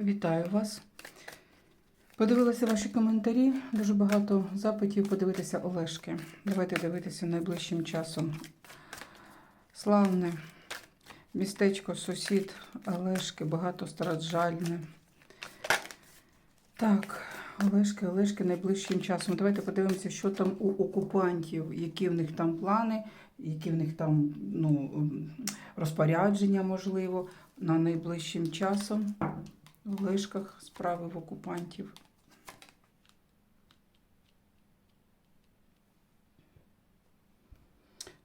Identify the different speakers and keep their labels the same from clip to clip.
Speaker 1: Вітаю вас. Подивилася ваші коментарі. Дуже багато запитів подивитися Олешки. Давайте дивитися найближчим часом. Славне містечко, сусід Олешки, багатостраждальне. Так, Олешки, Олешки найближчим часом. Давайте подивимося, що там у окупантів, які в них там плани, які в них там ну, розпорядження, можливо, на найближчим часом. В Олешках справи в окупантів.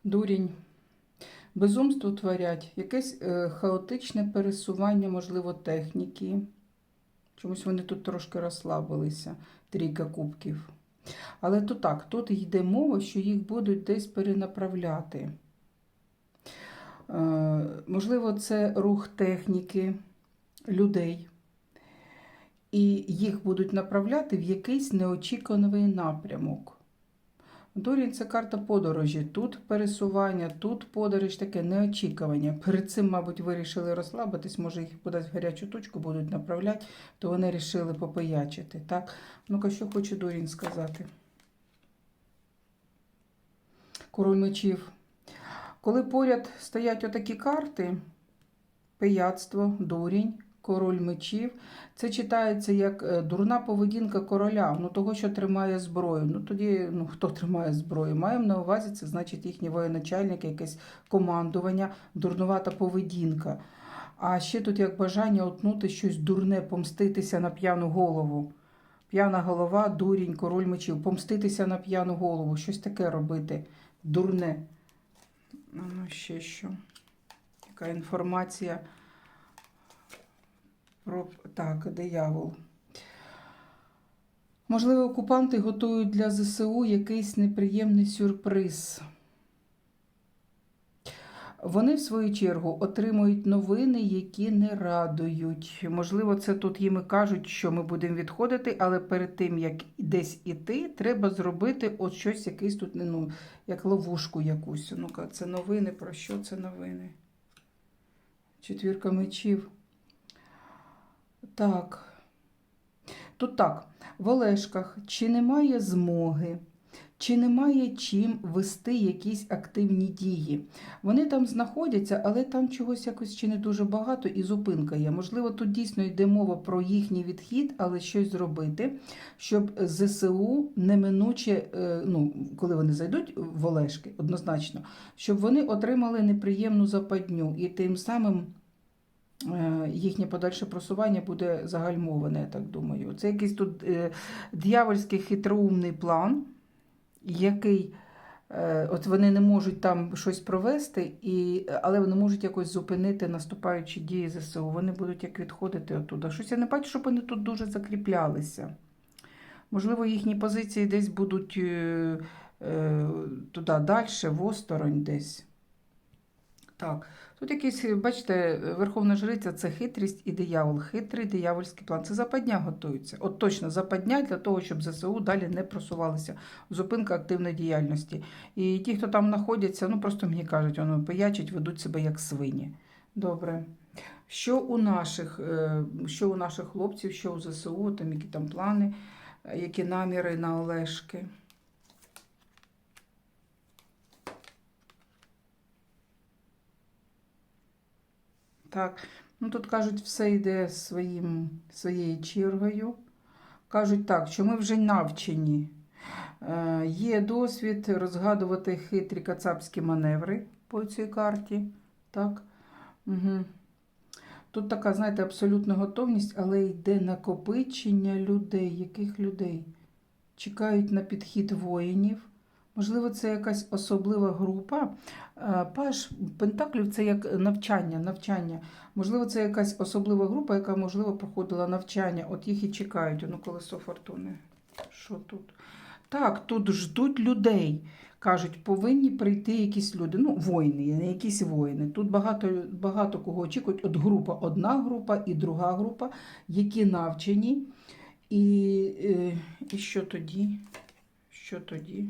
Speaker 1: Дурінь. Безумство творять, якесь е, хаотичне пересування, можливо, техніки. Чомусь вони тут трошки розслабилися, трійка кубків. Але то так, тут йде мова, що їх будуть десь перенаправляти. Е, можливо, це рух техніки, людей. І їх будуть направляти в якийсь неочікуваний напрямок. Дорін це карта подорожі. Тут пересування, тут подорож таке неочікування. Перед цим, мабуть, вирішили розслабитись, може їх кудись в гарячу точку будуть направляти, то вони вирішили попиячити. Так? Ну-ка, що хоче Дорін сказати? Король мечів. Коли поряд стоять отакі карти, пияцтво, дурінь, король мечів, це читається як е, дурна поведінка короля, ну того, що тримає зброю. Ну тоді, ну хто тримає зброю? Маємо на увазі, це значить їхній воєначальник, якесь командування, дурнувата поведінка. А ще тут як бажання отнути щось дурне, помститися на п'яну голову. П'яна голова, дурінь, король мечів, помститися на п'яну голову, щось таке робити. Дурне. Ну, ще що. Яка інформація про так, диявол. Можливо, окупанти готують для ЗСУ якийсь неприємний сюрприз. Вони, в свою чергу, отримують новини, які не радують. Можливо, це тут їм і кажуть, що ми будемо відходити, але перед тим, як десь іти, треба зробити от щось, якийсь тут, ну, як ловушку якусь. Ну-ка, це новини. Про що це новини? Четвірка мечів. Так. Тут так, в Олешках, чи немає змоги, чи немає чим вести якісь активні дії. Вони там знаходяться, але там чогось якось ще не дуже багато і зупинка є. Можливо, тут дійсно йде мова про їхній відхід, але щось зробити, щоб ЗСУ неминуче, е, ну, коли вони зайдуть в Олешки, однозначно, щоб вони отримали неприємну западню і тим самим. Е, Їхнє подальше просування буде загальмоване, я так думаю. Це якийсь тут е, дьявольський хитроумний план, який е, от вони не можуть там щось провести, і, але вони можуть якось зупинити наступаючі дії ЗСУ. Вони будуть як відходити оттуда. Щось я не бачу, щоб вони тут дуже закріплялися. Можливо, їхні позиції десь будуть туди далі, в осторонь десь. Так, тут якийсь, бачите, Верховна Жриця це хитрість і диявол. Хитрий диявольський план. Це западня готується. От точно западня для того, щоб ЗСУ далі не просувалися. Зупинка активної діяльності. І ті, хто там знаходяться, ну просто мені кажуть, воно пиячать, ведуть себе як свині. Добре. Що у наших, е, що у наших хлопців, що у ЗСУ, там які там плани, е, які наміри на Олешки? Так, ну тут кажуть, все йде своїм, своєю чергою. Кажуть так, що ми вже навчені. Е, є досвід розгадувати хитрі кацапські маневри по цій карті. Так. Угу. Тут така, знаєте, абсолютна готовність, але йде накопичення людей. Яких людей? Чекають на підхід воїнів. Можливо, це якась особлива група. Е, Паш Пентаклів це як навчання. навчання. Можливо, це якась особлива група, яка, можливо, проходила навчання. От їх і чекають. Ну, колесо фортуни. Що тут? Так, тут ждуть людей. Кажуть, повинні прийти якісь люди. Ну, воїни, не якісь воїни. Тут багато багато кого очікують. От група, одна група і друга група, які навчені. І, е, і що тоді? Що тоді?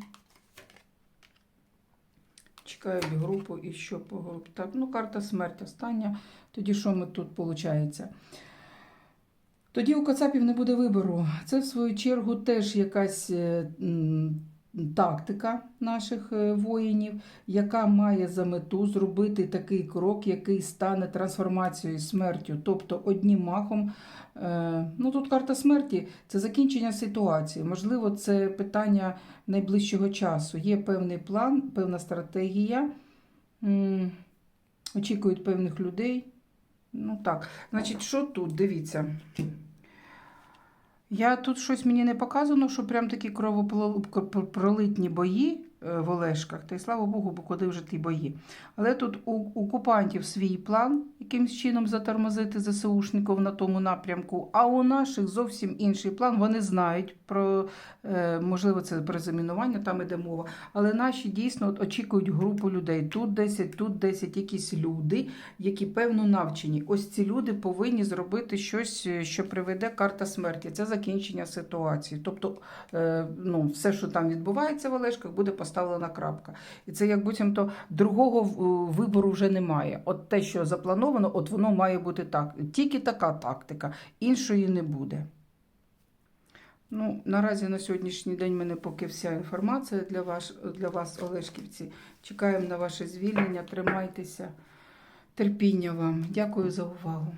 Speaker 1: Чекають групу і що по групі. Так, ну карта смерть остання. Тоді що ми тут виходить? Тоді у Кацапів не буде вибору. Це, в свою чергу, теж якась е, тактика наших е, воїнів, яка має за мету зробити такий крок, який стане трансформацією смертю. Тобто одним махом. е, Ну тут карта смерті це закінчення ситуації. Можливо, це питання найближчого часу. Є певний план, певна стратегія. Очікують певних людей. Ну так, значить, що тут? Дивіться. Я тут щось мені не показано, що прям такі кровопролитні бої в Олешках. Та й слава Богу, бо куди вже ті бої. Але тут у окупантів свій план, якимсь чином затормозити ЗСУшників на тому напрямку. А у наших зовсім інший план. Вони знають про, е, можливо, це про замінування, там іде мова. Але наші дійсно от очікують групу людей. Тут 10, тут 10, якісь люди, які певно навчені. Ось ці люди повинні зробити щось, е, що приведе карта смерті. Це закінчення ситуації. Тобто, е, ну, все, що там відбувається в Олешках, буде поставлена крапка. І це як буцімто другого е, вибору вже немає. От те, що заплановано, от воно має бути так. Тільки така тактика, іншої не буде. Ну, наразі на сьогоднішній день в мене поки вся інформація для вас, для вас, Олешківці. Чекаємо на ваше звільнення. Тримайтеся. Терпіння вам. Дякую за увагу.